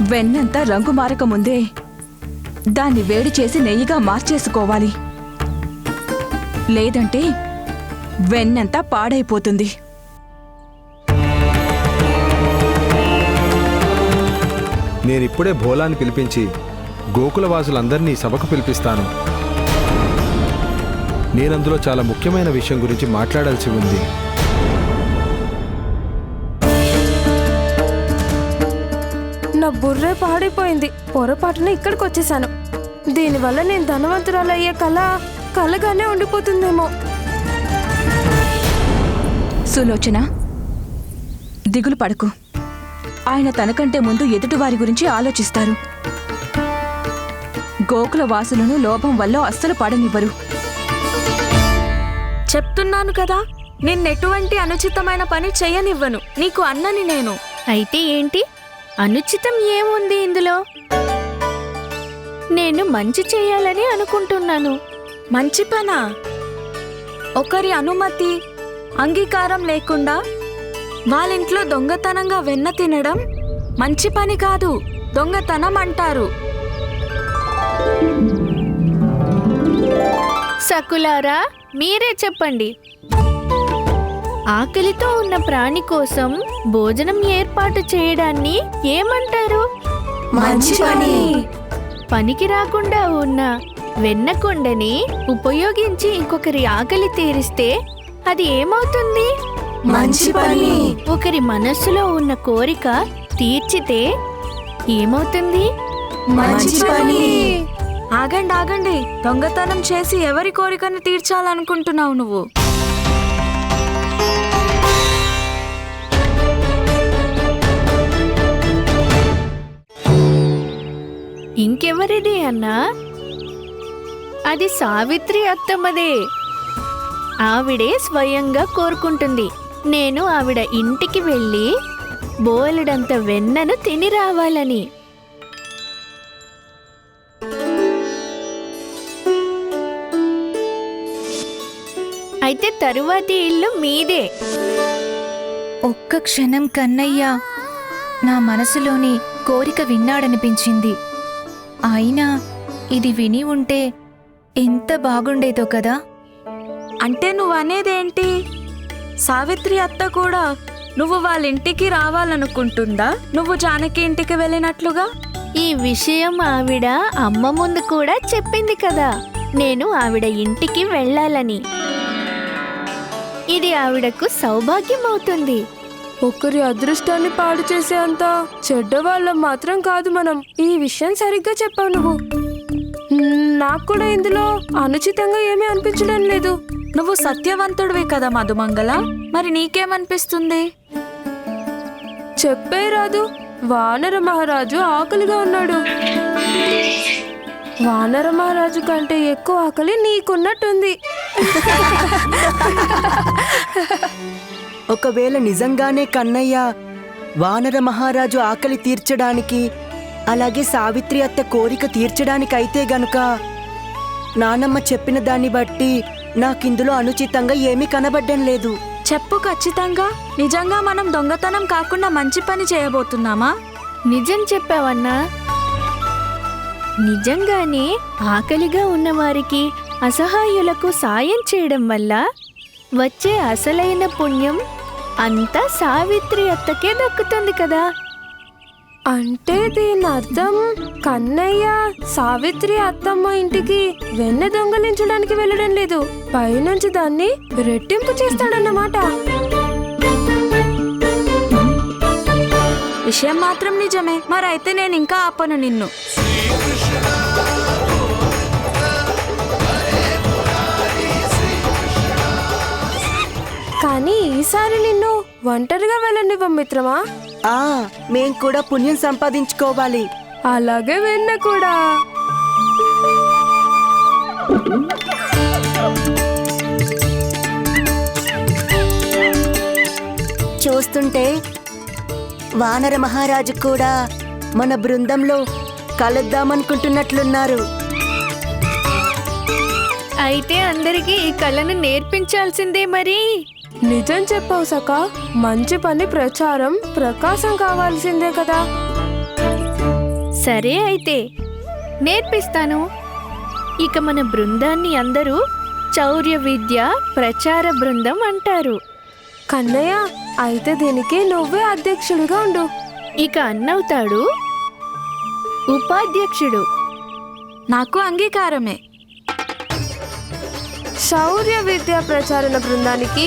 వెన్నంతా రంగు మారక ముందే దాన్ని వేడి చేసి నెయ్యిగా మార్చేసుకోవాలి. లేదంటే వెన్నంతా పాడైపోతుంది. నేనిప్పుడే భోలాన్ని పిలిపించి గోకులవాసులందరినీ సభకు పిలిపిస్తాను. నేనందులో చాలా ముఖ్యమైన విషయం గురించి మాట్లాడాల్సి ఉంది. బుర్రే పాడైపోయింది. పొరపాటున ఇక్కడికి వచ్చేసాను దీనివల్ల నేను ధనవంతురాలు అయ్యే కళ కలగానే ఉండిపోతుందేమో. సులోచన దిగులు పడకు. ఆయన తనకంటే ముందు ఎదుటివారి గురించి ఆలోచిస్తారు. గోకుల వాసులను లోభం వల్ల అస్సలు పడనివ్వరు. చెప్తున్నాను కదా నిన్నెటువంటి అనుచితమైన పని చెయ్యనివ్వను నీకు అన్నని నేను. అయితే ఏంటి? అనుచితం ఏముంది ఇందులో? నేను మంచి చేయాలని అనుకుంటున్నాను. మంచి పనా? ఒకరి అనుమతి అంగీకారం లేకుండా వాళ్ళింట్లో దొంగతనంగా వెన్న తినడం మంచి పని కాదు దొంగతనం అంటారు. సకులారా మీరే చెప్పండి. ఆకలితో ఉన్న ప్రాణి కోసం భోజనం ఏర్పాటు చేయడాన్ని ఏమంటారు? మంచి పని. పనికి రాకుండా ఉన్న వెన్నకొండని ఉపయోగించి ఇంకొకరి ఆకలి తీరిస్తే అది ఏమవుతుంది? మంచి పని. ఒకరి మనస్సులో ఉన్న కోరిక తీర్చితే ఏమవుతుంది? మంచి పని. ఆగండి ఆగండి. దొంగతనం చేసి ఎవరి కోరికను తీర్చాలనుకుంటున్నావు నువ్వు? ఇంకెవరిది అన్నా? అది సావిత్రి అత్తమ్మదే. ఆవిడే స్వయంగా కోరుకుంటుంది. నేను ఆవిడ ఇంటికి వెళ్ళి బోలెడంత వెన్నను తిని రావాలని. అయితే తరువాతి ఇల్లు మీదే. ఒక్క క్షణం కన్నయ్య. నా మనసులోని కోరిక విన్నాడనిపించింది. అయినా ఇది విని ఉంటే ఎంత బాగుండేదో కదా? అంటే నువ్వు అనేదేంటి సావిత్రి అత్త కూడా నువ్వు వాళ్ళ ఇంటికి రావాలనుకుంటుందా? నువ్వు జానకి ఇంటికి వెళ్ళినట్లుగా? ఈ విషయం ఆవిడ అమ్మ ముందు కూడా చెప్పింది కదా. నేను ఆవిడ ఇంటికి వెళ్ళాలని. ఇది ఆవిడకు సౌభాగ్యం అవుతుంది ఒకరి అదృష్టాన్ని పాడు చేసే అంత చెడ్డవాళ్ళం మాత్రం కాదు మనం. ఈ విషయం సరిగ్గా చెప్పావు నువ్వు. నాకు కూడా ఇందులో అనుచితంగా ఏమీ అనిపించడం లేదు. నువ్వు సత్యవంతుడివి కదా మధుమంగళ. మరి నీకేమనిపిస్తుంది? చెప్పే రాదు. వానర మహారాజు ఆకలిగా ఉన్నాడు. వానర మహారాజు కంటే ఎక్కువ ఆకలి నీకున్నట్టుంది. ఒకవేళ నిజంగానే కన్నయ్య వానర మహారాజు ఆకలి తీర్చడానికి అలాగే సావిత్రి అత్త కోరిక తీర్చడానికి అయితే గనుక నానమ్మ చెప్పిన దాన్ని బట్టి నాకిందులో అనుచితంగా ఏమీ కనబడ్డం లేదు. చెప్పు ఖచ్చితంగా. నిజంగా మనం దొంగతనం కాకుండా మంచి పని చేయబోతున్నామా? నిజం చెప్పావన్నా. నిజంగానే ఆకలిగా ఉన్నవారికి అసహాయులకు సాయం చేయడం వల్ల వచ్చే అసలైన పుణ్యం అంతా సావిత్రి అత్తకే దక్కుతుంది కదా. అంటే దీని అర్థం కన్నయ్య సావిత్రి అత్తమ్మ ఇంటికి వెన్న దొంగలించడానికి వెళ్ళడం లేదు. పైనుంచి దాన్ని రెట్టింపు చేస్తాడన్నమాట. విషయం మాత్రం నిజమే. మరైతే నేను ఇంకా ఆపను నిన్ను. కానీ ఈసారి నిన్ను ఒంటరిగా వెళ్ళనివ్వం మిత్రమా. ఆ మేం కూడా పుణ్యం సంపాదించుకోవాలి. అలాగే వెన్న కూడా. చూస్తుంటే వానర మహారాజు కూడా మన బృందంలో కలుద్దామనుకుంటున్నట్లున్నారు. అయితే అందరికీ ఈ కళను నేర్పించాల్సిందే మరి. నిజం చెప్పావు సకా మంచి పని ప్రచారం ప్రకాశం కావాల్సిందే కదా. సరే అయితే నేర్పిస్తాను. ఇక మన బృందాన్ని అందరూ చౌర్య విద్య ప్రచార బృందం అంటారు. కన్నయ్య అయితే దీనికి నువ్వే అధ్యక్షుడిగా ఉండు. ఇక అన్నవుతాడు. ఉపాధ్యక్షుడు. నాకు అంగీకారమే. శౌర్య విద్యా ప్రచారణ బృందానికి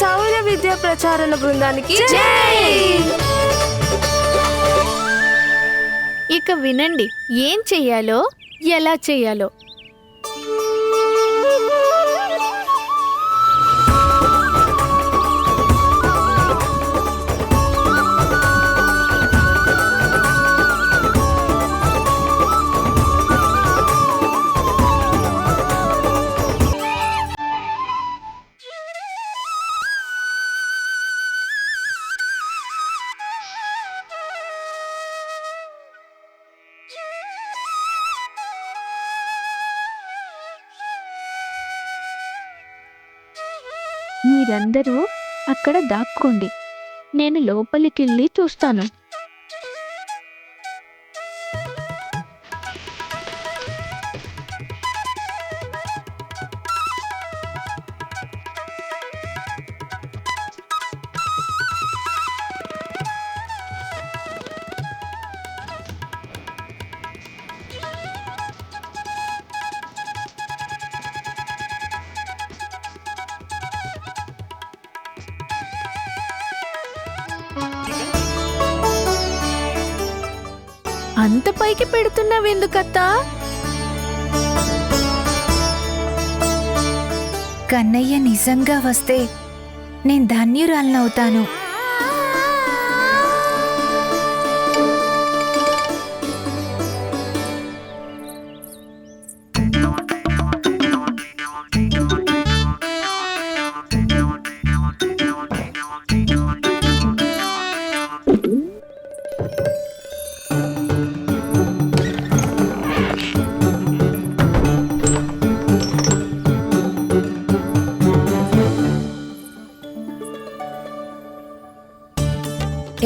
శౌర్య విద్యా ప్రచారణ బృందానికి ఇక వినండి ఏం చెయ్యాలో ఎలా చెయ్యాలో మీరందరూ అక్కడ దాక్కోండి. నేను లోపలికెళ్ళి చూస్తాను. అంత పైకి పెడుతున్నావెందుకత్తా? కన్నయ్య నిజంగా వస్తే నేను ధన్యురాలనవుతాను.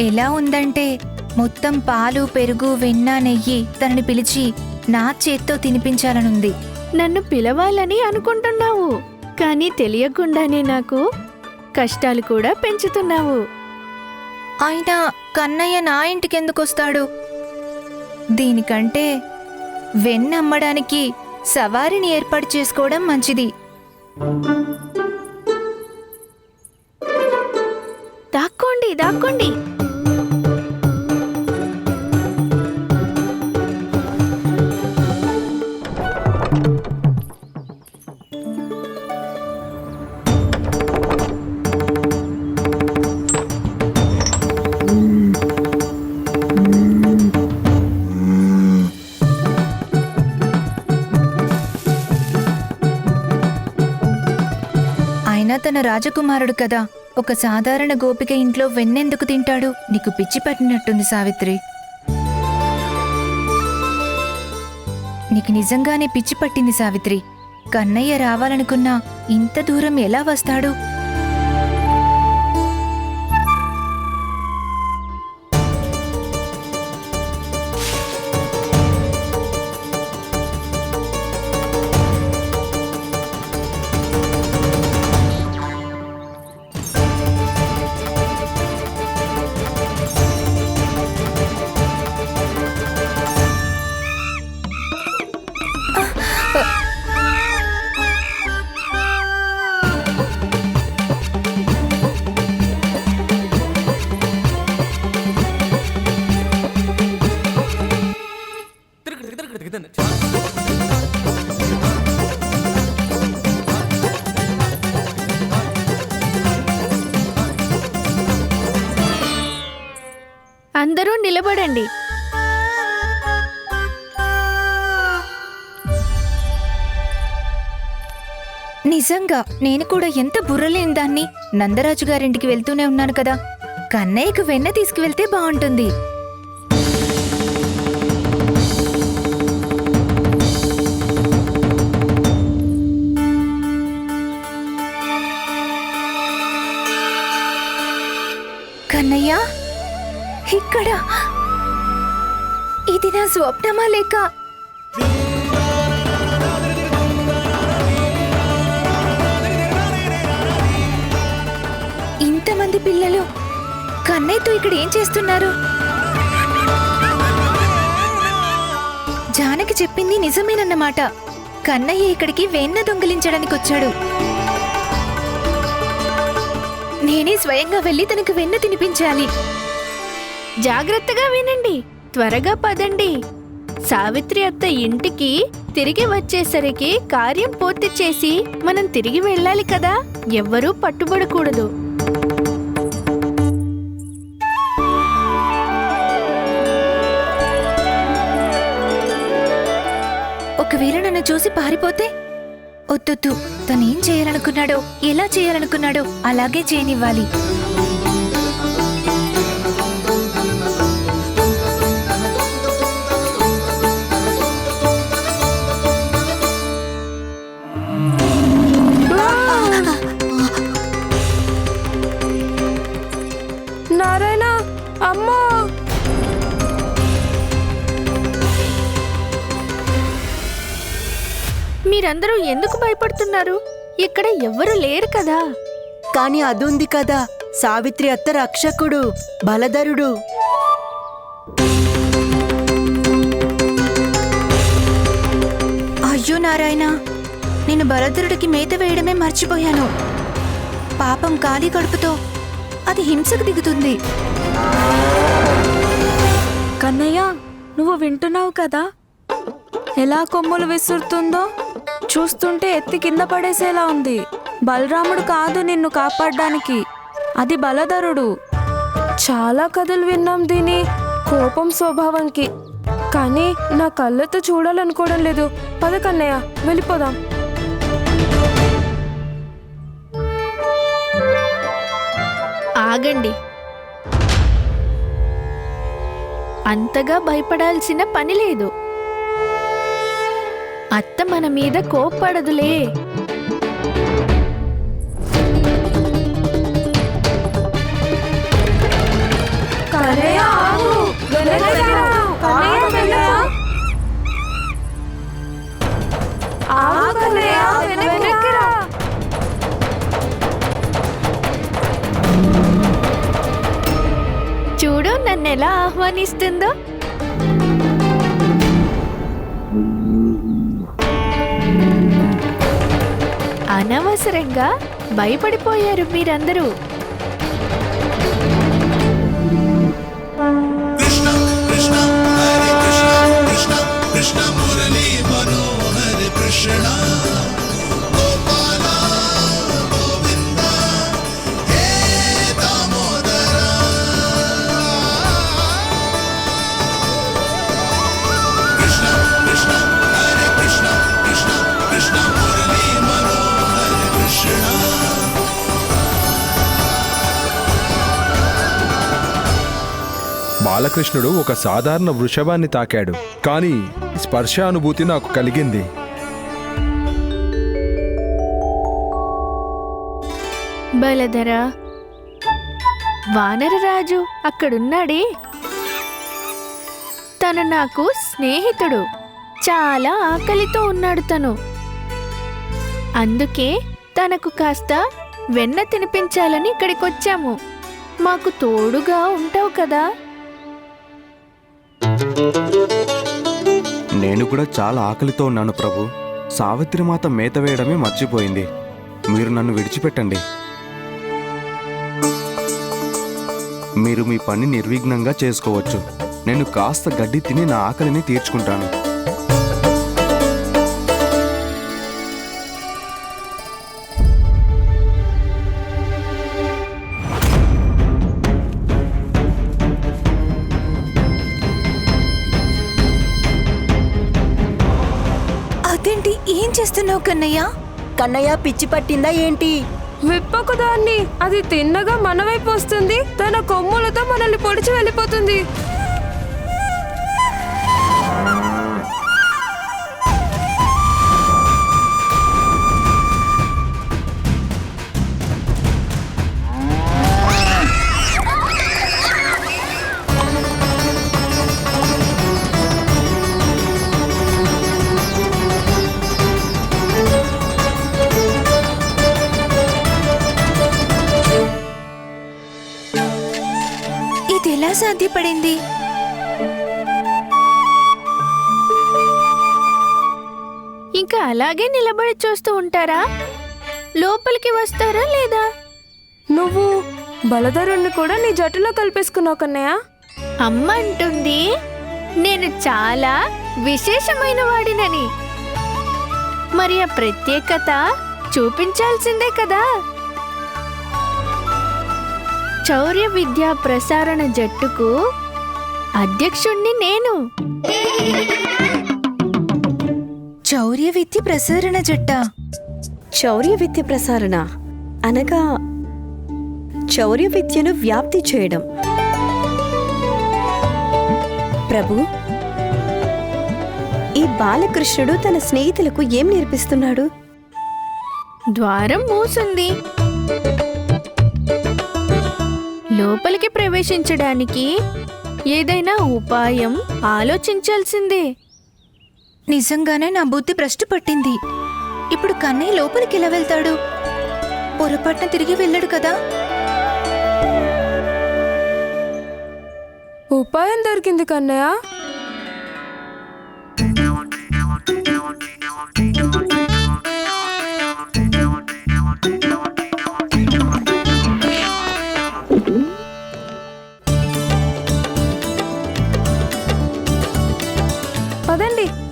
ఎలా ఉందంటే మొత్తం పాలు పెరుగు వెన్న నెయ్యి తనని పిలిచి నా చేత్తో తినిపించాలనుంది. నన్ను పిలవాలని అనుకుంటున్నావు కానీ తెలియకుండానే నాకు కష్టాలు కూడా పెంచుతున్నావు. అయినా కన్నయ్య నా ఇంటికి ఎందుకు వస్తాడు దీనికంటే వెన్న అమ్మడానికి సవారిని ఏర్పాటు చేసుకోవడం మంచిది. దాక్కోండి దాక్కోండి. తన రాజకుమారుడు కదా. ఒక సాధారణ గోపిక ఇంట్లో వెన్నెందుకు తింటాడు? నీకు పిచ్చి పట్టినట్టుంది సావిత్రి. నీకు నిజంగానే పిచ్చి పట్టింది సావిత్రి. కన్నయ్య రావాలనుకున్నా ఇంత దూరం ఎలా వస్తాడు? అందరూ నిలబడండి. నిజంగా నేను కూడా ఎంత బుర్రలేని దాన్ని నందరాజు గారింటికి వెళ్తూనే ఉన్నాను కదా. కన్నయ్యకు వెన్న తీసుకువెళ్తే బాగుంటుంది. ఇక్కడ. ఇది నా స్వప్నమా లేక? ఇంతమంది పిల్లలు కన్నయ్యతో ఇక్కడ ఏం చేస్తున్నారు? జానకి చెప్పింది నిజమేనన్నమాట. కన్నయ్య ఇక్కడికి వెన్న దొంగిలించడానికి వచ్చాడు. నేనే స్వయంగా వెళ్ళి తనకు వెన్న తినిపించాలి. జాగ్రత్తగా వినండి. త్వరగా పదండి. సావిత్రి అత్త ఇంటికి తిరిగి వచ్చేసరికి కార్యం పూర్తి చేసి మనం తిరిగి వెళ్ళాలి కదా. ఎవ్వరూ పట్టుబడకూడదు. ఒకవేళ నన్ను చూసి పారిపోతే? వద్దొద్దు తనేం చేయాలనుకున్నాడో ఎలా చేయాలనుకున్నాడో అలాగే చేయనివ్వాలి. మీరందరూ ఎందుకు భయపడుతున్నారు? ఇక్కడ ఎవ్వరూ లేరు కదా. కానీ అదుంది కదా సావిత్రి అత్త రక్షకుడు బలధరుడు. అయ్యో నారాయణ నేను భరతుడికి మేత వేయడమే మర్చిపోయాను. పాపం ఖాళీ కడుపుతో అది హింసకు దిగుతుంది. కన్నయ్య నువ్వు వింటున్నావు కదా? ఎలా కొమ్ములు విసురుతుందో? చూస్తుంటే ఎత్తి కింద పడేసేలా ఉంది. బలరాముడు కాదు నిన్ను కాపాడడానికి. అది బలధరుడు. చాలా కథలు విన్నాం దీని కోపం స్వభావంకి. కానీ నా కళ్ళతో చూడాలనుకోవడం లేదు. పద కన్నయ్య వెళ్ళిపోదాం. ఆగండి. అంతగా భయపడాల్సిన పని లేదు. అత్త మన మీద కోప్పడదులే. కన్నయ్య ఆగు వెనక్కి రా. అనవసరంగా భయపడిపోయారు మీరందరూ కన్నయ్య వెనక్కి రా. చూడు బాలకృష్ణుడు ఒక సాధారణ వృషభాన్ని తాకాడు. కానీ స్పర్శ అనుభూతి నాకు కలిగింది. బలధరా వానరరాజు అక్కడున్నాడే. తను నాకు స్నేహితుడు. చాలా ఆకలితో ఉన్నాడు తను. అందుకే తనకు కాస్త వెన్న తినిపించాలని ఇక్కడికొచ్చాము. మాకు తోడుగా ఉంటావు కదా. నేను కూడా చాలా ఆకలితో ఉన్నాను ప్రభు. సావిత్రి మాత మేత వేయడమే మర్చిపోయింది. మీరు నన్ను విడిచిపెట్టండి. మీరు మీ పని నిర్విఘ్నంగా చేసుకోవచ్చు. నేను కాస్త గడ్డి తిని నా ఆకలిని తీర్చుకుంటాను. చేస్తున్నావు కన్నయ్య? కన్నయ్య పిచ్చి పట్టిందా ఏంటి? విప్పకుదాన్ని. అది తిన్నగా మన వైపు వస్తుంది. తన కొమ్ములతో మనల్ని పొడిచి వెళ్ళిపోతుంది. ఎలా సాధ్యపడింది ఇంకా అలాగే నిలబడి చూస్తూ ఉంటారా? లోపలికి వస్తారా లేదా? నువ్వు బలధరుణ్ణి కూడా నీ జట్టులో కలిపేసుకున్నావు కన్నయ్య. అమ్మ అంటుంది నేను చాలా విశేషమైన వాడినని. మరి ఆ ప్రత్యేకత చూపించాల్సిందే కదా. చౌర్య విద్యా ప్రసారణ జట్టుకు అధ్యక్షుణ్ణి నేను. చౌర్య విద్య ప్రసరణ జట్ట? చౌర్య విద్య ప్రసారణ అనగా చౌర్య విద్యను వ్యాప్తి చేయడం. ప్రభు ఈ బాలకృష్ణుడు తన స్నేహితులకు ఏం నేర్పిస్తున్నాడు? ద్వారం మూసుంది. లోపలికి ప్రవేశించడానికి ఏదైనా ఉపాయం ఆలోచించాల్సిందే. నిజంగానే నా బుద్ధి భ్రష్టు పట్టింది. ఇప్పుడు కన్నయ్య లోపలికి ఎలా వెళ్తాడు? పొరపాటున తిరిగి వెళ్ళడు కదా? ఉపాయం దొరికింది కన్నయ్య.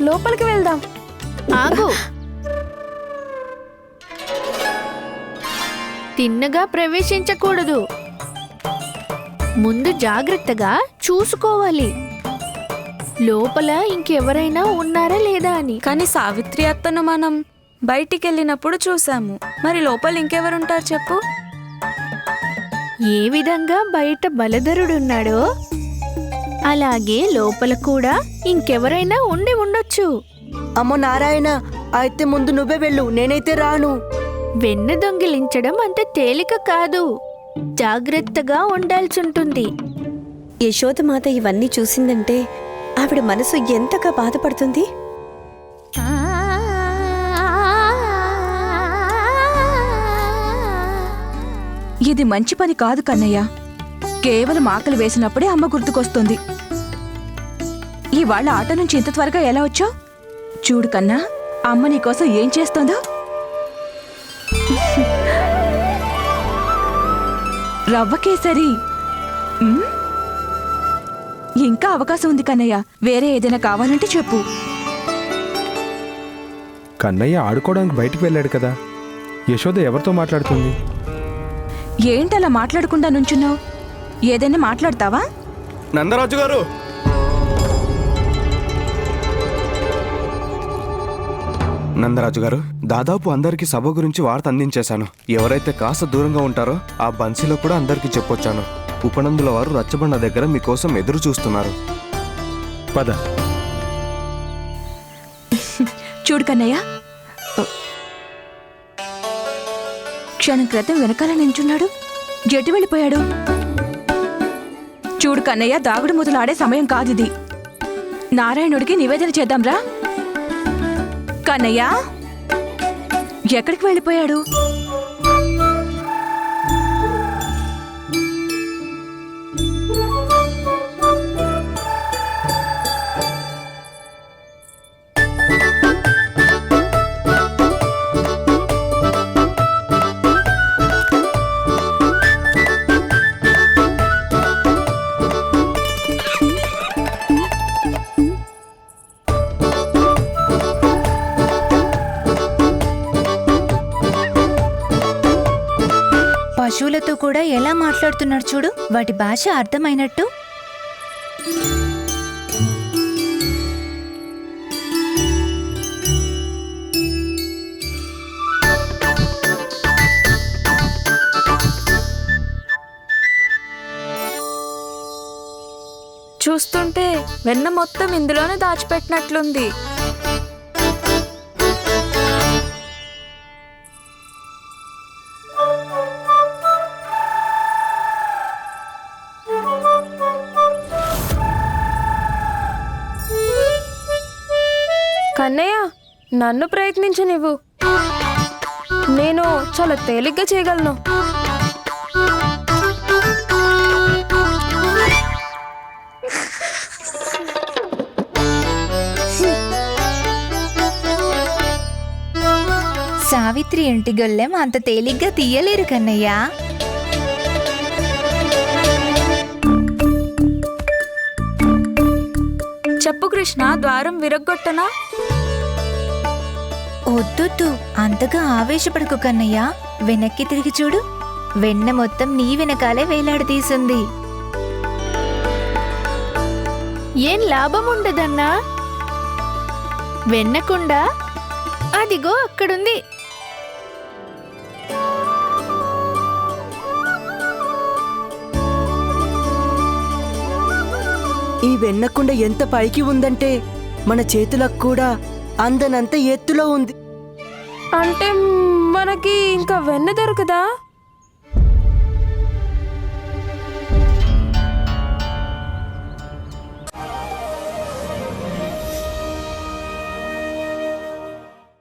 లోపలికి వెళ్దాం. ఆగు. తిన్నగా ప్రవేశించకూడదు. ముందు జాగ్రత్తగా చూసుకోవాలి. లోపల ఇంకెవరైనా ఉన్నారా లేదా అని. కానీ సావిత్రి అత్తను మనం బయటికి వెళ్ళినప్పుడు చూసాము మరి లోపల ఇంకెవరుంటారు చెప్పు. ఏ విధంగా బయట బలధరుడున్నాడో అలాగే లోపల కూడా ఇంకెవరైనా ఉండి ఉండొచ్చు. అమ్మో నారాయణ అయితే ముందు నువ్వే వెళ్ళు నేనైతే రాను. వెన్న దొంగిలించడం అంత తేలిక కాదు. జాగ్రత్తగా ఉండాల్సి ఉంటుంది యశోదమాత ఇవన్నీ చూసిందంటే ఆవిడ మనసు ఎంతగా బాధపడుతుంది? ఇది మంచి పని కాదు కన్నయ్య. కేవలం ఆకలి వేసినప్పుడే అమ్మ గుర్తుకొస్తుంది. ఇవాళ ఆట నుంచి ఇంత త్వరగా ఎలా వచ్చావు? చూడు కన్నా అమ్మ నీకోసం ఏం చేస్తోందో. రవ్వ కేసరి. ఉమ్? ఇంకా అవకాశం ఉంది కన్నయ్య. వేరే ఏదైనా కావాలంటే చెప్పు. కన్నయ్య ఆడుకోవడానికి బయటికి వెళ్ళాడు కదా. యశోద ఎవరితో మాట్లాడుతుంది? ఏంటలా మాట్లాడకుండా నుంచున్నావు? ఏదైనా మాట్లాడతావా? నందరాజు గారు! నందరాజు గారు దాదాపు అందరికీ సభ గురించి వార్త అందించేశాను. ఎవరైతే కాస్త దూరంగా ఉంటారో ఆ బన్సీలో కూడా అందరికీ చెప్పొచ్చాను. ఉపనందుల వారు రచ్చబండ దగ్గర మీకోసం ఎదురు చూస్తున్నారు. పద. చూడు కన్నయ్య. క్షణం క్రితం వెనకాల నించున్నాడు. ఎటు వెళ్ళిపోయాడు. చూడు కన్నయ్య దాగుడు మూతలు ఆడే సమయం కాదిది. నారాయణుడికి నివేదన చేద్దాంరా. కన్నయ్య ఎక్కడికి వెళ్ళిపోయాడు? పశువులతో కూడా ఎలా మాట్లాడుతున్నారు చూడు? వాటి భాష అర్థమైనట్టు. చూస్తుంటే వెన్న మొత్తం ఇందులోనే దాచిపెట్టినట్లుంది. అన్నయ్య నన్ను ప్రయత్నించనివ్వు నేను చాలా తేలిగ్గా చేయగలను. సావిత్రి ఇంటి గొల్లెం అంత తేలిగ్గా తీయలేరు కన్నయ్యా. చెప్పు కృష్ణ ద్వారం విరగ్గొట్టనా? వద్దొద్దు. అంతగా ఆవేశపడకు కన్నయ్యా. వెనక్కి తిరిగి చూడు. వెన్న మొత్తం నీ వెనకాలే వేలాడదీసింది. ఏం లాభం ఉండదన్నా వెన్నకుండా? అదిగో అక్కడుంది. ఈ వెన్నకుండ ఎంత పైకి ఉందంటే మన చేతులకు కూడా అందనంత ఎత్తులో ఉంది. అంటే మనకి ఇంకా వెన్న దొరకదా?